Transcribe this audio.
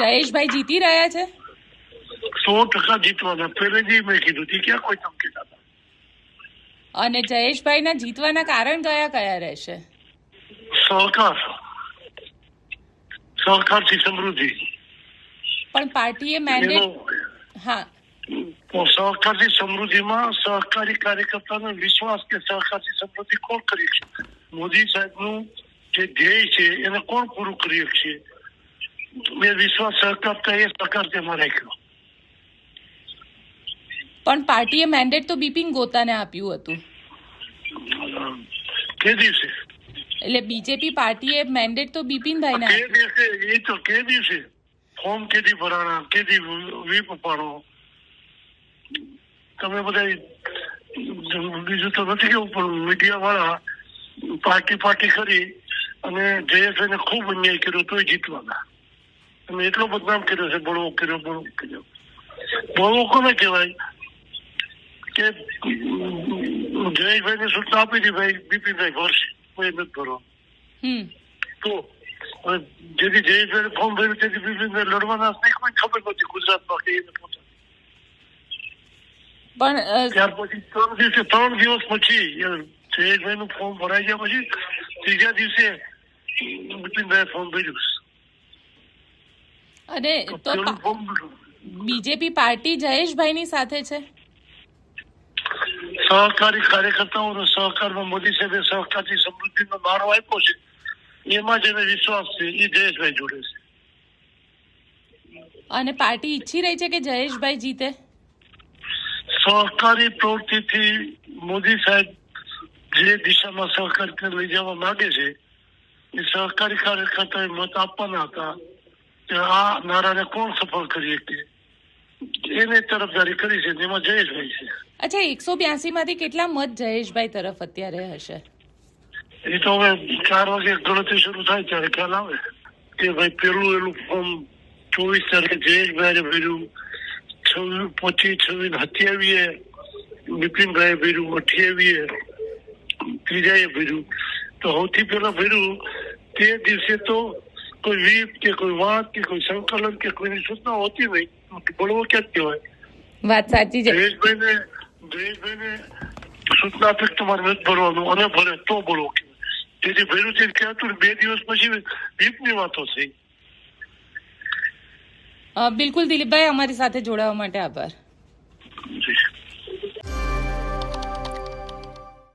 જયેશભાઈ જીતી રહ્યા છે? સો ટકા જીતવાના. પહેલેથી મેં કીધું હતી ક્યાં કોઈ ધમકી ના અને જયેશભાઈના જીતવાના કારણ કયા કયા રહેશે? સહકાર. સહકારથી સમૃદ્ધિ. પણ પાર્ટીએ મેન્ડેટ હા. સહકારથી સમૃદ્ધિમાં સહકારી કાર્યકર્તાનો વિશ્વાસ કે સહકારથી સમૃદ્ધિ કોણ કરી છે મોદી સાહેબનું જે ધ્યેય છે એને કોણ પૂરું કરી શકશે? મેં વિશ્વાસ સહકારતા એ સહકાર તેમાં રાખ્યો પણ પાર્ટીએ મેન્ડેટ તો બિપિન ગોતાને આપ્યું હતું. કે દિવસે? એટલે બીજેપી પાર્ટીએ મેન્ડેટ તો બિપિનભાઈને કે દિવસે? એ તો કે દિવસે? ફોર્મ કેદી ભરાણા? કેદી વીપ પાડો તમે બધા બીજું તો નથી કેવું પણ મીડિયા વાળા પાર્ટી પાર્ટી કરી અને જયેશ ખૂબ અન્યાય કર્યો તોય જીતવાના. તમે એટલો બદનામ કર્યો છે બળવો કર્યો બળવો કર્યો બળવો કોને કહેવાય કે જયેશભાઈને સૂચના આપી હતી ભાઈ બિપિનભાઈ ભરશે કોઈ નથી ભરવા તો જેથી જયેશભાઈ ફોર્મ ભર્યું તેથી બિપિનભાઈ લડવાના નહીં કોઈ ખબર નથી ગુજરાતમાં કે એને પોતા પણ ત્યાર પછી ત્રણ દિવસે ત્રણ દિવસ પછી જયેશભાઈ નું ફોર્મ ભરાઈ ગયા પછી ત્રીજા દિવસે બિપિનભાઈ ફોર્મ ભર્યું અને તો બીજેપી પાર્ટી જયેશભાઈની સાથે છે? સહકારી કાર્યકર્તાઓનો સહકારમાં મોદી સાહેબે સહકારથી સમૃદ્ધિનો નારો આપ્યો છે. એમાં જેને વિશ્વાસ છે એ જયેશભાઈ જોડે છે. અને પાર્ટી ઈચ્છી રહી છે કે જયેશભાઈ જીતે? સહકારી પ્રવૃત્તિથી મોદી સાહેબ જે દિશામાં સહકાર લઈ જવા માંગે છે એ સહકારી કાર્યકર્તાએ મત આપવાના હતા. આ નારાને કોણ સફળ કરી હતી એને તરફદારી કરી છે તેમાં જયેશભાઈ છે. અચ્છા એકસો બ્યાસી માંથી કેટલા મત જયેશભાઈ તરફ અત્યારે હશે? એ તો હવે ચાર વાગે ગણતરી શરૂ થાય ત્યારે ખ્યાલ આવે. કે ભાઈ પેલું એનું ફોર્મ ચોવીસ તારીખે જયેશભાઈ ભર્યું છવ્વીસ પચીસ છવ્વીસ સત્યાવીએ બિપિનભાઈ ભર્યું અઠ્યાવીએ ત્રીજાએ ભર્યું. તો સૌથી પહેલા ભર્યું તે દિવસે તો કોઈ વીપ કે કોઈ વાત કે કોઈ સંકલન કે કોઈની સૂચના હોતી નહીં બળવો ક્યાં કહેવાય. વાત સાચી છે. જયેશભાઈને જયેશભાઈને સૂચના આપે તમારે નથી ભરવાનું અને ભરે તો બોલવો તેથી ભર્યું છે કહેતું બે દિવસ પછી દીપની વાતો થઈ બિલકુલ દિલીપભાઈ અમારી સાથે જોડાવા માટે આભાર.